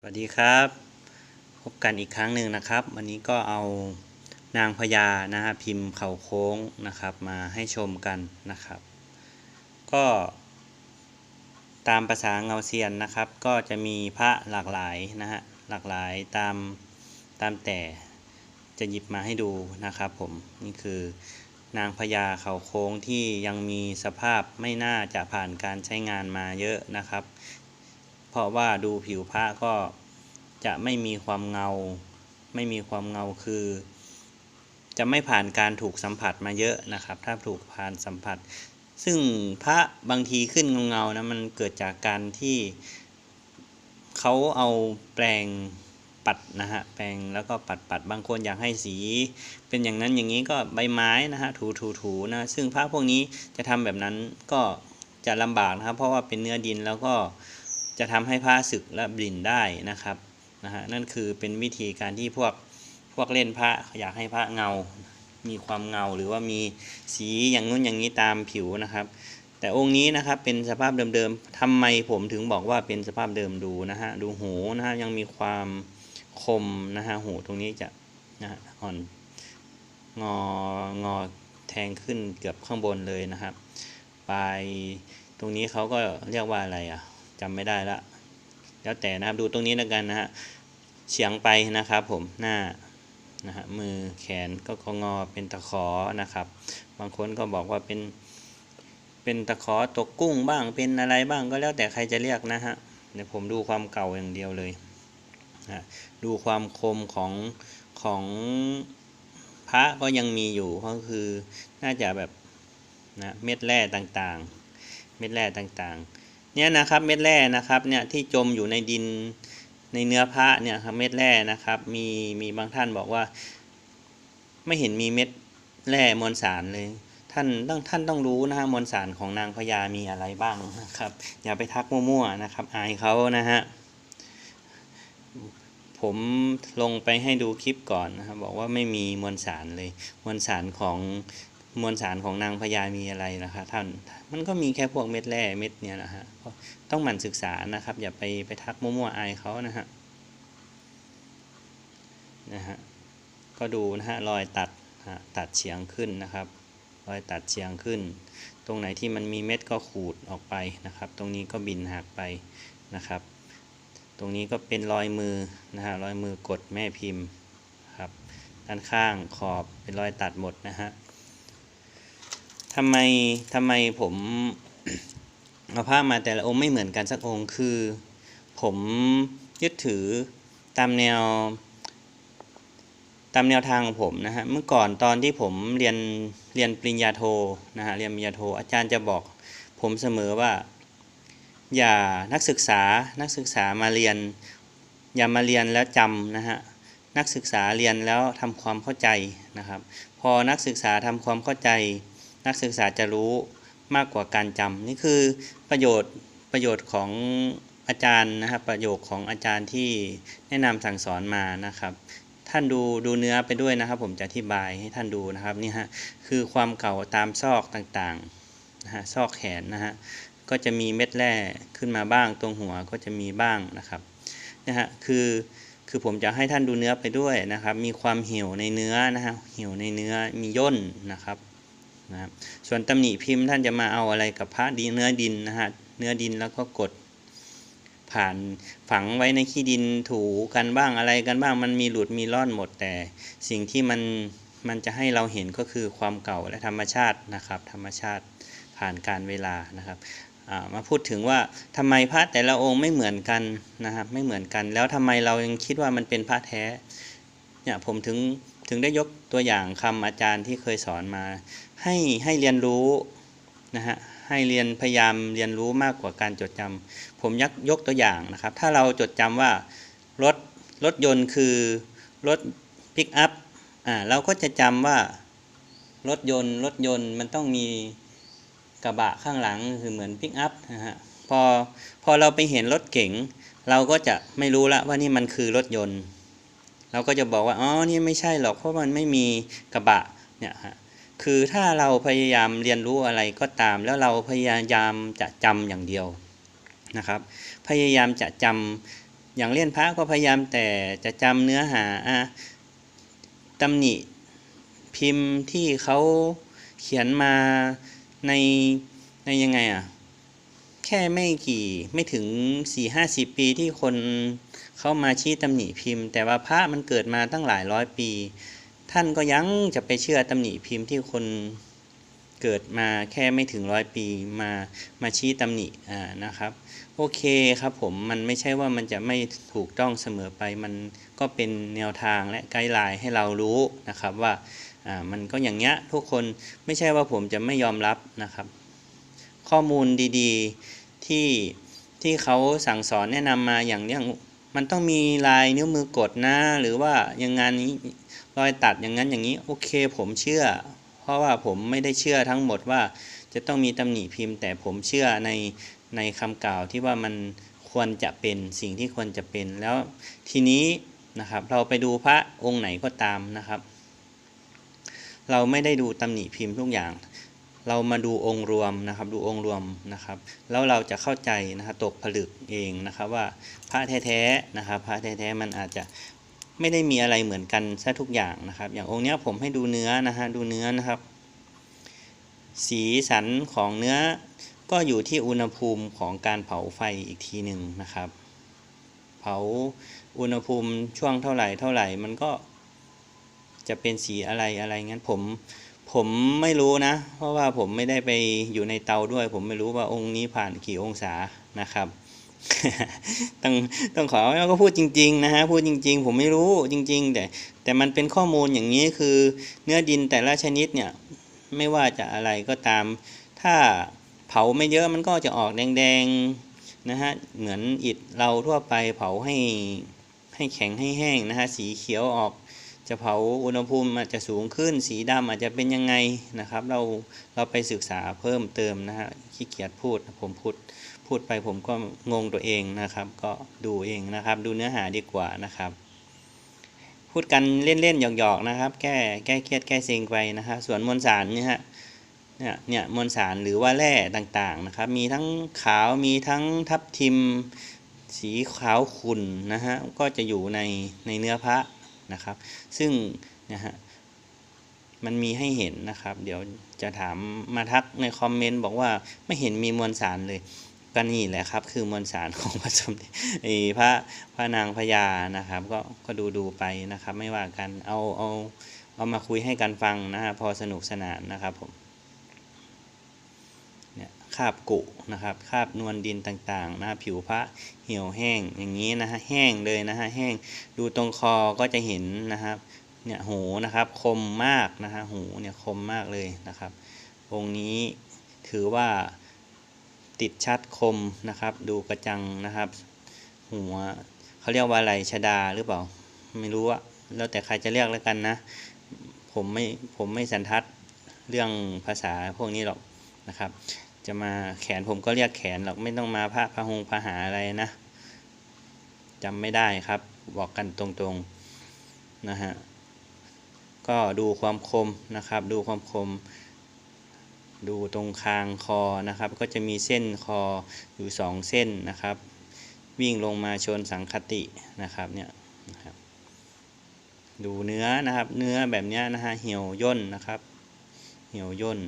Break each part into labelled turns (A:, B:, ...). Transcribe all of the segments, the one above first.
A: สวัสดีครับ พบกันอีกครั้งหนึ่งนะครับ วันนี้ก็เอานางพญานะฮะพิมพ์เขาโค้งนะครับ มาให้ชมกันนะครับ ก็ตามภาษาเงาเซียนนะครับ ก็จะมีพระหลากหลายนะฮะหลากหลายตามตามแต่จะหยิบมาให้ดูนะครับผมนี่คือนางพญาเขาโค้งที่ยังมีสภาพไม่น่าจะผ่านการใช้งานมาเยอะนะครับ ราะว่าดูผิวพระก็จะไม่มีความเงา ไม่มีความเงาคือ จะไม่ผ่านการถูกสัมผัสมาเยอะนะครับ ถ้าถูกผ่านสัมผัส ซึ่งพระบางทีขึ้นเงาๆนะมันเกิดจากการที่เขาเอาแปรงปัดนะฮะแปรงแล้วก็ปัดปัดบางคนอยากให้สี เป็นอย่างนั้นอย่างนี้ก็ใบไม้นะฮะถูถูถูนะซึ่งพระพวกนี้จะทำแบบนั้นก็จะลำบากนะครับเพราะว่าเป็นเนื้อดินแล้วก็ จะทำให้ผ้าสึกและบลิ่นได้นะครับนะฮะนั่นคือเป็นวิธีการที่พวกพวกเล่นพระอยากให้พระเงา มีความเงาหรือว่ามีสีอย่างนู้นอย่างนี้ตามผิวนะครับ แต่องค์นี้นะครับเป็นสภาพเดิมๆทำไมผมถึงบอกว่าเป็นสภาพเดิมดูนะฮะดูหูนะฮะยังมีความคมนะฮะหูตรงนี้จะนะฮะอ่อนงองอแทงขึ้นเกือบข้างบนเลยนะครับปลายตรงนี้เขาก็เรียกว่าอะไรอะ จำไม่ได้ละแล้วแต่นะครับดูตรงนี้แล้วกันนะฮะเฉียงไปนะครับผมหน้านะฮะมือแขนก็งอเป็นตะขอนะครับ บางคนก็บอกว่าเป็นเป็นตะขอตกกุ้งบ้างเป็นอะไรบ้างก็แล้วแต่ใครจะเรียกนะฮะเดี๋ยวผมดูความเก่าอย่างเดียวเลยนะดูความคมของของพระก็ยังมีอยู่ก็คือน่าจะแบบนะเม็ดแร่ต่างๆ เม็ดแร่ต่างๆ เนี่ยนะครับเม็ดแร่นะครับเนี่ยที่จมอยู่ในดินในเนื้อพระเนี่ยครับเม็ดแร่นะครับมีมีบางท่านบอกว่า ไม่เห็นมีเม็ดแร่มวลสารเลย ท่านต้องท่านต้องรู้นะฮะมวลสารของนางพญามีอะไรบ้างนะครับ อย่าไปทักมั่วๆนะครับ อายเขานะฮะผมลงไปให้ดูคลิปก่อนนะครับบอกว่าไม่มีมวลสารเลย มวลสารของ มวลสารของนางพญามีอะไรนะครับท่าน มันก็มีแค่พวกเม็ดแร่เม็ดเนี่ยนะฮะต้องหมั่นศึกษานะครับ อย่าไปไปทักมั่วๆอายเขานะฮะนะฮะก็ดูนะฮะรอยตัดตัดเฉียงขึ้นนะครับ รอยตัดเฉียงขึ้น ตรงไหนที่มันมีเม็ดก็ขูดออกไปนะครับ ตรงนี้ก็บินหักไปนะครับ ตรงนี้ก็เป็นรอยมือนะฮะรอยมือกดแม่พิมพ์ครับด้านข้างขอบเป็นรอยตัดหมดนะฮะ ทำไมทำไมผมเอาภาพมาแต่ละองค์ไม่เหมือนกันสักองค์คือ ผมยึดถือตามแนว ตามแนวทางของผมนะฮะเมื่อก่อนตอนที่ผมเรียนเรียนปริญญาโทนะฮะเรียนปริญญาโทอาจารย์จะบอก ผมเสมอว่า อย่านักศึกษานักศึกษามาเรียน อย่ามาเรียนแล้วจำนะฮะนักศึกษาเรียนแล้วทำความเข้าใจนะครับ พอนักศึกษาทำความเข้าใจ นักศึกษาจะรู้มากกว่าการจำนี่คือประโยชน์ประโยชน์ของอาจารย์นะครับ ประโยชน์ของอาจารย์ที่แนะนำสั่งสอนมานะครับ ท่านดูดูเนื้อไปด้วยนะครับ ผมจะอธิบายให้ท่านดูนะครับนี่ฮะคือความเก่าตามซอกต่างๆนะฮะซอกแขนนะฮะก็จะมีเม็ดแร่ขึ้นมาบ้าง ตรงหัวก็จะมีบ้างนะครับนะฮะคือคือผมจะให้ท่านดูเนื้อไปด้วยนะครับ มีความเหี่ยวในเนื้อนะฮะเหี่ยวในเนื้อมีย่นนะครับ นะครับส่วนตำหนิพิมพ์ท่านจะมาเอาอะไรกับพระดีเนื้อดินนะฮะเนื้อดินแล้วก็กด ผ่านฝังไว้ในขี้ดินถูกันบ้างอะไรกันบ้างมันมีหลุดมีร่อนหมดแต่ สิ่งที่มันมันจะให้เราเห็นก็คือความเก่าและธรรมชาตินะครับ ธรรมชาติผ่านการเวลานะครับมาพูดถึงว่าทำไมพระแต่ละองค์ไม่เหมือนกันนะครับไม่เหมือนกัน แล้วทำไมเรายังคิดว่ามันเป็นพระแท้เนี่ยผมถึง ถึงได้ยกตัวอย่างคำอาจารย์ที่เคยสอนมา ให้ให้เรียนรู้นะฮะให้เรียนพยายามเรียนรู้มากกว่าการจดจำผมยักยกตัวอย่างนะครับ ถ้าเราจดจำว่ารถรถยนต์คือรถปิกอัพอ่าเราก็จะจำว่ารถยนต์รถยนต์มันต้องมีกระบะข้างหลังคือเหมือนปิกอัพนะฮะพอพอเราไปเห็นรถเก๋งเราก็จะไม่รู้ละว่านี่มันคือรถยนต์ เราก็จะบอกว่า อ๋อ นี่ไม่ใช่หรอก เพราะมันไม่มีกระบะ เนี่ยฮะ คือถ้าเราพยายามเรียนรู้อะไรก็ตาม แล้วเราพยายามจะจำอย่างเดียวนะครับ พยายามจะจำอย่างเล่นพระก็พยายามแต่จะจำเนื้อหาอะตำหนิพิมพ์ที่เขาเขียนมาใน ในยังไงอะ แค่ไม่กี่ไม่ถึงสี่ห้าสิบปีที่คน เข้ามาชี้ตำหนิพิมพ์ แต่ว่าพระมันเกิดมาตั้งหลายร้อยปี ท่านก็ยังจะไปเชื่อตำหนิพิมพ์ที่คนเกิดมาแค่ไม่ถึงร้อยปีมามาชี้ตำหนิอ่านะครับ โอเคครับผมมันไม่ใช่ว่ามันจะไม่ถูกต้องเสมอไป มันก็เป็นแนวทางและไกด์ไลน์ให้เรารู้นะครับว่าอ่ามันก็อย่างเงี้ยทุกคนไม่ใช่ว่าผมจะไม่ยอมรับนะครับ ข้อมูลดีๆที่ที่เขาสั่งสอนแนะนำมาอย่างเนี้ย มันต้องมีลายนิ้วมือกดนะหรือว่าอย่างงานนี้รอยตัดอย่างนั้นอย่างนี้โอเคผมเชื่อ เพราะว่าผมไม่ได้เชื่อทั้งหมดว่า จะต้องมีตำหนิพิมพ์ แต่ผมเชื่อในในคำกล่าวที่ว่ามันควรจะเป็นสิ่งที่ควรจะเป็นแล้วทีนี้นะครับ เราไปดูพระองค์ไหนก็ตามนะครับ เราไม่ได้ดูตำหนิพิมพ์ทุกอย่าง เรามาดูองค์รวมนะครับ ดูองค์รวมนะครับ แล้วเราจะเข้าใจนะครับตกผลึกเองนะครับว่าพระแท้ๆนะครับพระแท้ๆมันอาจจะไม่ได้มีอะไรเหมือนกันซะทุกอย่างนะครับ อย่างองค์นี้ผมให้ดูเนื้อนะฮะดูเนื้อนะครับ สีสันของเนื้อก็อยู่ที่อุณหภูมิของการเผาไฟอีกทีหนึ่งนะครับ เผาอุณหภูมิช่วงเท่าไหร่เท่าไหร่มันก็จะเป็นสีอะไรอะไรงั้นผม ผมไม่รู้นะ เพราะว่าผมไม่ได้ไปอยู่ในเตาด้วย ผมไม่รู้ว่าองค์นี้ผ่านกี่องศานะครับต้องต้องขอแล้วก็พูดจริงๆนะฮะพูดจริง ๆ ผมไม่รู้จริง ๆ แต่แต่มันเป็นข้อมูลอย่างนี้คือ เนื้อดินแต่ละชนิดเนี่ยไม่ว่าจะอะไรก็ตาม ถ้าเผาไม่เยอะมันก็จะออกแดงๆนะฮะเหมือนอิฐเราทั่วไปเผาให้ให้แข็งให้แห้งนะฮะสีเขียวออก จะเผาอุณหภูมิอาจจะสูงขึ้น สีดำอาจจะเป็นยังไงนะครับ เราเราไปศึกษาเพิ่มเติมนะฮะขี้เกียจพูดผมพูดพูดไปผมก็งงตัวเองนะครับ ก็ดูเองนะครับ ดูเนื้อหาดีกว่านะครับ พูดกันเล่นๆหยอกๆนะครับ แก้แก้เครียดแก้เซ็งไปนะครับส่วนมวลสารเนี่ยฮะเนี่ยเนี่ยมวลสารหรือว่าแร่ต่างๆนะครับ มีทั้งขาวมีทั้งทับทิม สีขาวขุ่นนะฮะก็จะอยู่ในในเนื้อพระ นะครับ ซึ่งนะฮะมันมีให้เห็นนะครับ เดี๋ยวจะถามมาทักในคอมเมนต์บอกว่าไม่เห็นมีมวลสารเลยก็นี่แหละครับ คือมวลสารของพระสมเด็จพระพระนางพญานะครับ ก็ก็ดูดูไปนะครับ ไม่ว่ากันเอาเอาเอามาคุยให้กันฟังนะฮะพอสนุกสนานนะครับผม คาบกุนะครับคาบนวลดินต่างๆนะผิวพระเหี่ยวแห้งอย่างนี้นะฮะแห้งเลยนะฮะแห้งดูตรงคอก็จะเห็นนะครับเนี่ยหูนะครับคมมากนะฮะหูเนี่ยคมมากเลยนะครับ องค์นี้ถือว่าติดชัดคมนะครับ ดูกระจังนะครับ หัวเขาเรียกว่าอะไรชดาหรือเปล่าไม่รู้อะแล้วแต่ใครจะเรียกแล้วกันนะ ผมไม่ผมไม่สันทัดเรื่องภาษาพวกนี้หรอกนะครับ จะมาแขนผมก็เรียกแขนหรอกไม่ต้องมาพระพะหงพะหาอะไรนะจำไม่ได้ครับ บอกกันตรงๆนะฮะก็ดูความคมนะครับ ดูความคม ดูตรงคางคอนะครับ ก็จะมีเส้นคออยู่สองเส้นนะครับ วิ่งลงมาชนสังคตินะครับเนี่ยนะครับดูเนื้อนะครับ เนื้อแบบนี้นะฮะเหี่ยวย่นนะครับ เหี่ยวย่น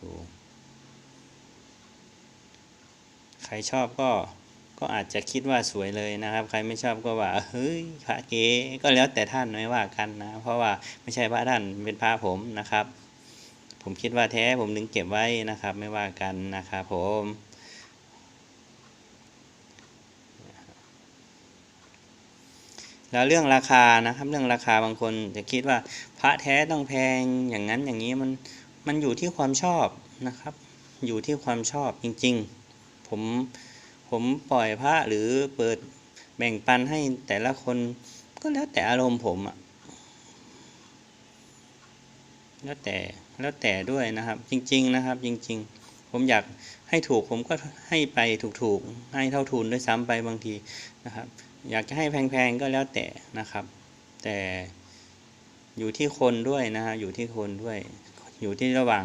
A: ดูใครชอบก็ก็อาจจะคิดว่าสวยเลยนะครับ ใครไม่ชอบก็ว่าเฮ้ยพระเก๋ก็แล้วแต่ท่านไม่ว่ากันนะ เพราะว่าไม่ใช่พระท่านเป็นพระผมนะครับ ผมคิดว่าแท้ผมถึงเก็บไว้นะครับ ไม่ว่ากันนะครับผมแล้วเรื่องราคานะครับ เรื่องราคาบางคนจะคิดว่าพระแท้ต้องแพงอย่างนั้นอย่างนี้มัน มันอยู่ที่ความชอบนะครับ อยู่ที่ความชอบจริงๆ ผมผมปล่อยพระหรือเปิดแบ่งปันให้แต่ละคนก็แล้วแต่อารมณ์ผมอะแล้วแต่แล้วแต่ด้วยนะครับ จริง ๆ นะครับ จริง ๆ ผมอยากให้ถูกผมก็ให้ไปถูกๆ ให้เท่าทุนด้วยซ้ำไปบางทีนะครับ อยากจะให้แพงๆก็แล้วแต่นะครับ แต่อยู่ที่คนด้วยนะฮะอยู่ที่คนด้วย อยู่ที่ระหว่าง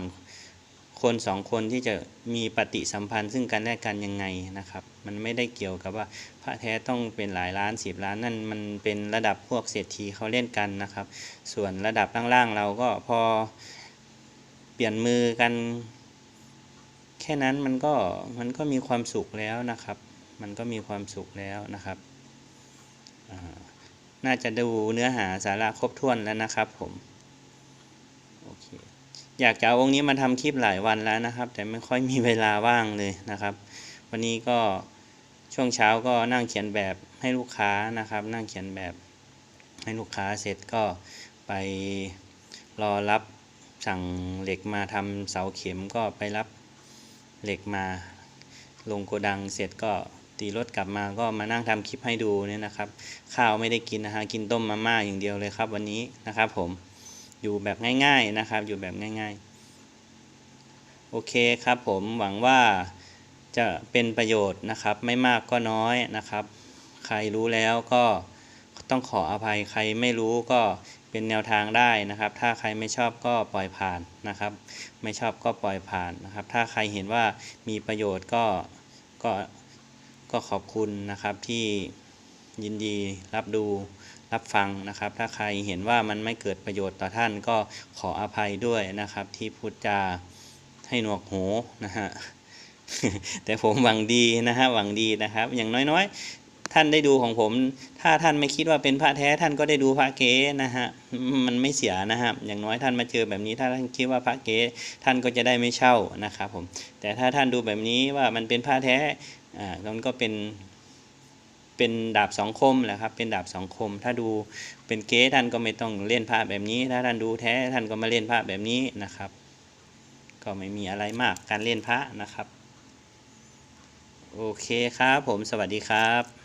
A: คนสองคนที่จะมีปฏิสัมพันธ์ซึ่งกันและกันยังไงนะครับ มันไม่ได้เกี่ยวกับว่าพระแท้ต้องเป็นหลายล้านสิบล้านนั่นมันเป็นระดับพวกเศรษฐีเขาเล่นกันนะครับ ส่วนระดับล่างๆเราก็พอเปลี่ยนมือกัน แค่นั้นมันก็มันก็มีความสุขแล้วนะครับ มันก็มีความสุขแล้วนะครับ น่าจะดูเนื้อหาสาระครบถ้วนแล้วนะครับผม อยากจะเอาองค์นี้มาทำคลิปหลายวันแล้วนะครับ แต่ไม่ค่อยมีเวลาว่างเลยนะครับ วันนี้ก็ช่วงเช้าก็นั่งเขียนแบบให้ลูกค้านะครับ นั่งเขียนแบบให้ลูกค้าเสร็จก็ไปรอรับสั่งเหล็กมาทำเสาเข็มก็ไปรับเหล็กมาลงโกดังเสร็จก็ตีรถกลับมาก็มานั่งทำคลิปให้ดูเนี่ยนะครับ ข้าวไม่ได้กินนะฮะกินต้มมาม่าอย่างเดียวเลยครับวันนี้นะครับผม อยู่แบบง่ายๆนะครับ อยู่แบบง่ายๆ โอเคครับผมหวังว่าจะเป็นประโยชน์นะครับ ไม่มากก็น้อยนะครับ ใครรู้แล้วก็ต้องขออภัยใครไม่รู้ก็เป็นแนวทางได้นะครับ ถ้าใครไม่ชอบก็ปล่อยผ่านนะครับ ไม่ชอบก็ปล่อยผ่านนะครับ ถ้าใครเห็นว่ามีประโยชน์ก็ก็ก็ขอบคุณนะครับที่ ยินดีรับดูรับฟังนะครับ ถ้าใครเห็นว่ามันไม่เกิดประโยชน์ต่อท่านก็ขออภัยด้วยนะครับ ที่พูดจาให้หนวกหูนะฮะแต่ผมหวังดีนะฮะหวังดีนะครับ อย่างน้อยๆ ท่านได้ดูของผม ถ้าท่านไม่คิดว่าเป็นพระแท้ท่านก็ได้ดูพระเก๊นะฮะมันไม่เสียนะฮะอย่างน้อยท่านมาเจอแบบนี้ถ้าท่านคิดว่าพระเก๊ท่านก็จะได้ไม่เช่านะครับผมแต่ถ้าท่านดูแบบนี้ว่ามันเป็นพระแท้อ่ามันก็เป็น เป็นดาบสองคมแหละครับ เป็นดาบสองคม ถ้าดูเป็นเก๊ท่านก็ไม่ต้องเล่นพระแบบนี้ ถ้าท่านดูแท้ท่านก็มาเล่นพระแบบนี้นะครับ ก็ไม่มีอะไรมากการเล่นพระนะครับ โอเคครับผมสวัสดีครับ